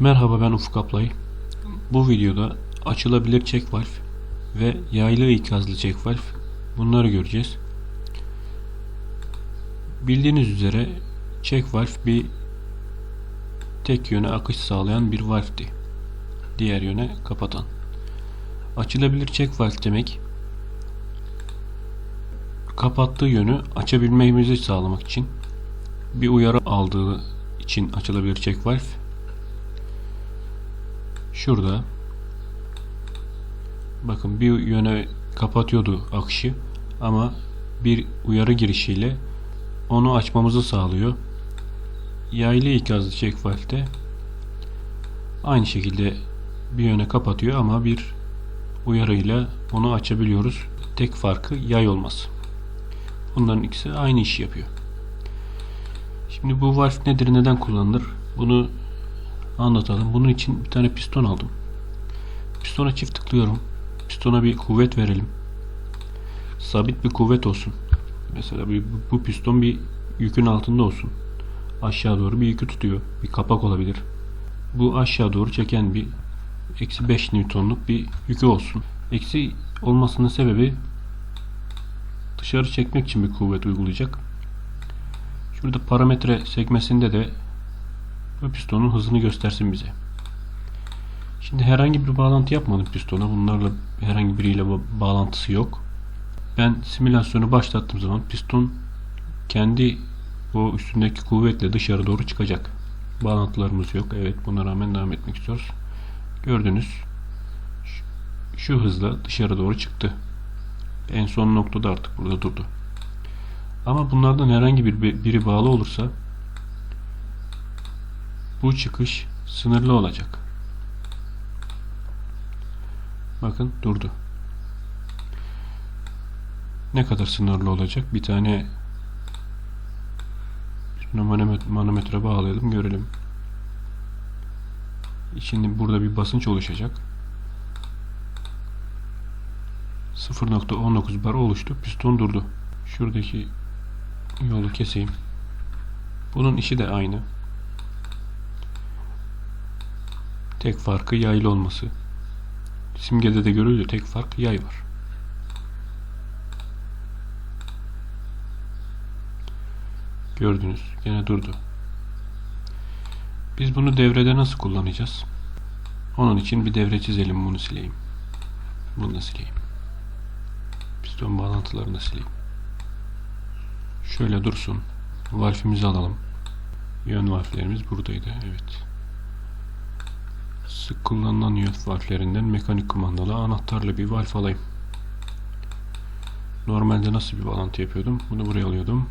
Merhaba ben Ufuk Aplay. Bu videoda açılabilir check valve ve yaylı ikazlı check valve bunları göreceğiz. Bildiğiniz üzere check valve bir tek yöne akış sağlayan bir valve'di. Diğer yöne kapatan. Açılabilir check valve demek kapattığı yönü açabilmemizi sağlamak için bir uyarı aldığı için açılabilir check valve şurada bakın bir yöne kapatıyordu akışı ama bir uyarı girişiyle onu açmamızı sağlıyor. Yaylı ikazlı check valve'de aynı şekilde bir yöne kapatıyor ama bir uyarıyla onu açabiliyoruz. Tek farkı yay olması. Bunların ikisi aynı işi yapıyor. Şimdi bu valve nedir, neden kullanılır? Bunu anlatalım. Bunun için bir tane piston aldım. Pistona çift tıklıyorum. Pistona bir kuvvet verelim. Sabit bir kuvvet olsun. Mesela bir, bu- piston bir yükün altında olsun. Aşağı doğru bir yükü tutuyor. Bir kapak olabilir. Bu aşağı doğru çeken bir eksi 5 Newton'luk bir yükü olsun. Eksi olmasının sebebi dışarı çekmek için bir kuvvet uygulayacak. Şurada parametre sekmesinde de bu pistonun hızını göstersin bize. Şimdi herhangi bir bağlantı yapmadım pistona. Bunlarla herhangi biriyle ba- bağlantısı yok. Ben simülasyonu başlattığım zaman piston kendi o üstündeki kuvvetle dışarı doğru çıkacak. Bağlantılarımız yok. Evet buna rağmen devam etmek istiyoruz. Gördünüz. Şu hızla dışarı doğru çıktı. En son noktada artık burada durdu. Ama bunlardan herhangi bir biri bağlı olursa bu çıkış sınırlı olacak. Bakın durdu. Ne kadar sınırlı olacak? Bir tane manometre bağlayalım görelim. Şimdi burada bir basınç oluşacak. 0.19 bar oluştu. Piston durdu. Şuradaki yolu keseyim. Bunun işi de aynı. Tek farkı yaylı olması. Simgede de görülüyor. Tek fark yay var. Gördünüz. Gene durdu. Biz bunu devrede nasıl kullanacağız? Onun için bir devre çizelim. Bunu sileyim. Bunu da sileyim. Piston bağlantılarını da sileyim. Şöyle dursun. Valfimizi alalım. Yön valflerimiz buradaydı. Evet. Sık kullanılan yön valflerinden mekanik kumandalı anahtarlı bir valf alayım. Normalde nasıl bir bağlantı yapıyordum? Bunu buraya alıyordum.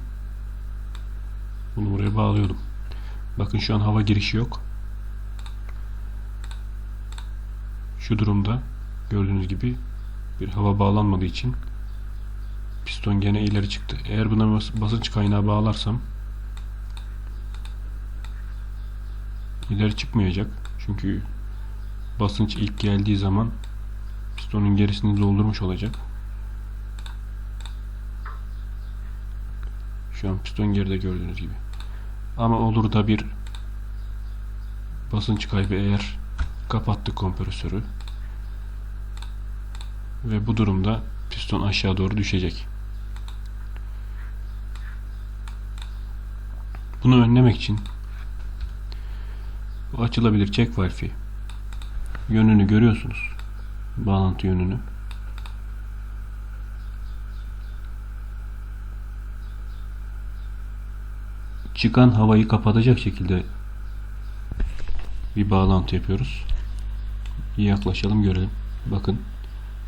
Bunu buraya bağlıyordum. Bakın şu an hava girişi yok. Şu durumda gördüğünüz gibi bir hava bağlanmadığı için piston gene ileri çıktı. Eğer buna bas- basınç kaynağı bağlarsam ileri çıkmayacak. Çünkü basınç ilk geldiği zaman pistonun gerisini doldurmuş olacak. Şu an piston geride gördüğünüz gibi. Ama olur da bir basınç kaybı eğer kapattı kompresörü ve bu durumda piston aşağı doğru düşecek. Bunu önlemek için bu açılabilir check valve'i yönünü görüyorsunuz. Bağlantı yönünü. Çıkan havayı kapatacak şekilde bir bağlantı yapıyoruz. Bir yaklaşalım görelim. Bakın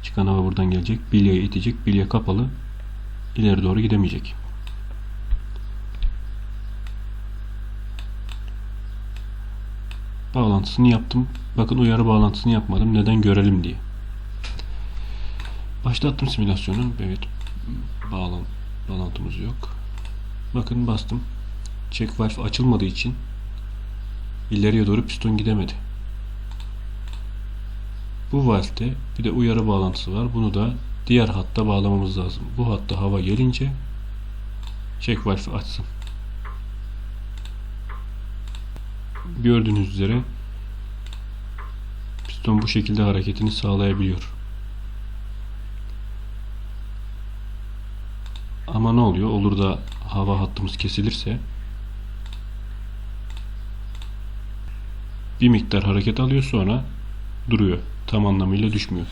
çıkan hava buradan gelecek. Bilyeye itecek. Bilye kapalı. İleri doğru gidemeyecek. Bağlantısını yaptım. Bakın uyarı bağlantısını yapmadım. Neden görelim diye. Başlattım simülasyonu. Evet. Bağlan bağlantımız yok. Bakın bastım. Check valve açılmadığı için ileriye doğru piston gidemedi. Bu valve'de bir de uyarı bağlantısı var. Bunu da diğer hatta bağlamamız lazım. Bu hatta hava gelince check valve açsın. Gördüğünüz üzere Piston bu şekilde hareketini sağlayabiliyor. Ama ne oluyor? Olur da hava hattımız kesilirse bir miktar hareket alıyor sonra duruyor. Tam anlamıyla düşmüyor.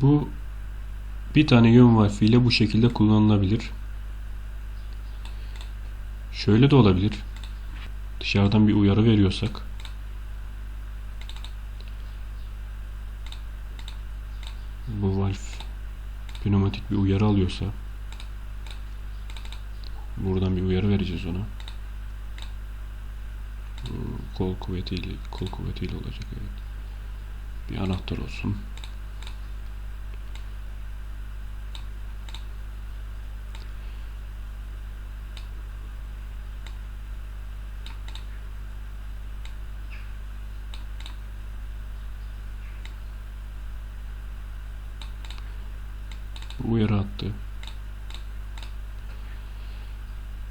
Bu bir tane yön valfi ile bu şekilde kullanılabilir. Şöyle de olabilir. Dışarıdan bir uyarı veriyorsak bu valf pneumatik bir uyarı alıyorsa buradan bir uyarı vereceğiz ona. Kol kuvvetiyle kol kuvvetiyle olacak evet. Bir anahtar olsun. Uyarı attı.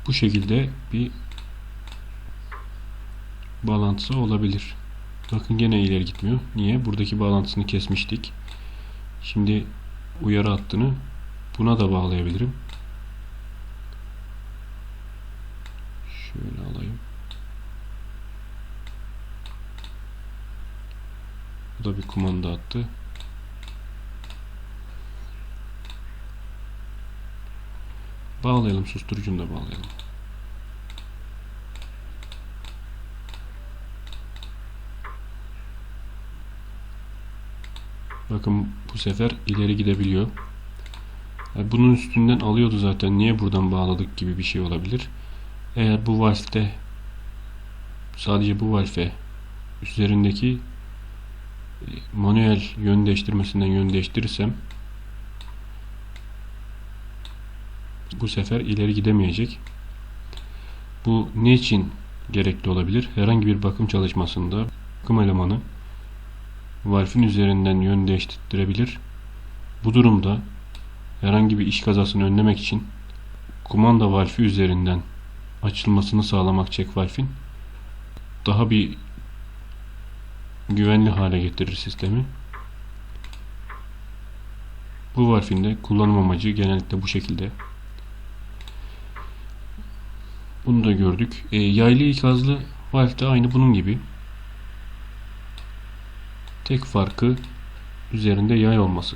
Bu şekilde bir bağlantısı olabilir. Bakın gene ileri gitmiyor. Niye? Buradaki bağlantısını kesmiştik. Şimdi uyarı hattını buna da bağlayabilirim. Şöyle alayım. Bu da bir kumanda attı. Bağlayalım susturucunu da bağlayalım. Bakın bu sefer ileri gidebiliyor. Yani bunun üstünden alıyordu zaten. Niye buradan bağladık gibi bir şey olabilir. Eğer bu valfte sadece bu valfe üzerindeki e, manuel yön değiştirmesinden yön değiştirirsem bu sefer ileri gidemeyecek. Bu ne için gerekli olabilir? Herhangi bir bakım çalışmasında bakım elemanı valfin üzerinden yön değiştirebilir. Bu durumda herhangi bir iş kazasını önlemek için kumanda valfi üzerinden açılmasını sağlamak çek valfin daha bir güvenli hale getirir sistemi. Bu valfin de kullanım amacı genellikle bu şekilde. Bunu da gördük. E, yaylı ikazlı valf de aynı bunun gibi. Tek farkı üzerinde yay olması.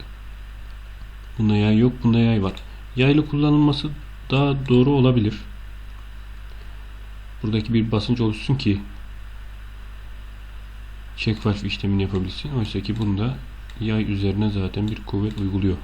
Bunda yay yok, bunda yay var. Yaylı kullanılması daha doğru olabilir. Buradaki bir basınç oluşsun ki check valve işlemini yapabilsin. Oysa ki bunda yay üzerine zaten bir kuvvet uyguluyor.